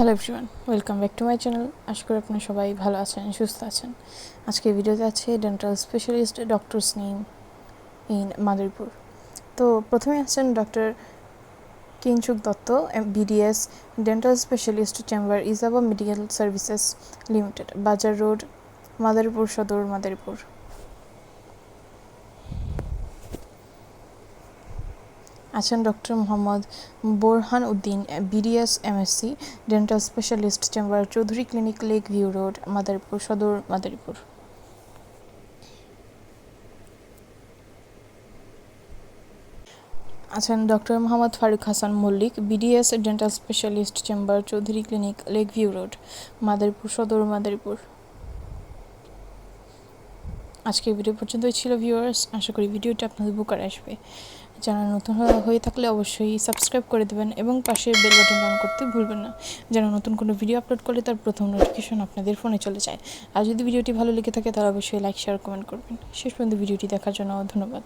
Hello everyone welcome back to my channel আশা করি আপনারা সবাই ভালো আছেন, সুস্থ আছেন। আজকে ভিডিওতে আছে dental specialist doctors name in Madaripur তো প্রথমে আছেন doctor Kinchuk Dutta BDS dental specialist chamber Ijaba medical services limited Bazar road Madaripur Sadar Madaripur আছেন doctor Mohammad Borhan Uddin, BDS, MSC, dental specialist, chamber Chowdhury clinic, lake view road, Madaripur, Sadar Madaripur. আছেন doctor Mohammad Faruk Hasan Mallik, BDS, dental specialist, chamber Chowdhury clinic, lake view road, Madaripur, Sadar Madaripur. আজকের video পর্যন্তই ছিল viewers আশা করি ভিডিওটা আপনাদের উপকার আসবে। যারা নতুন হয়ে থাকলে অবশ্যই সাবস্ক্রাইব করে দেবেন এবং পাশে বেল বাটন অন করতে ভুলবেন না। যেন নতুন কোনো ভিডিও আপলোড করলে তার প্রথম নোটিফিকেশন আপনাদের ফোনে চলে যায়। আর যদি ভিডিওটি ভালো লেগে থাকে তাহলে অবশ্যই লাইক শেয়ার কমেন্ট করবেন। শেষ পর্যন্ত ভিডিওটি দেখার জন্য ধন্যবাদ।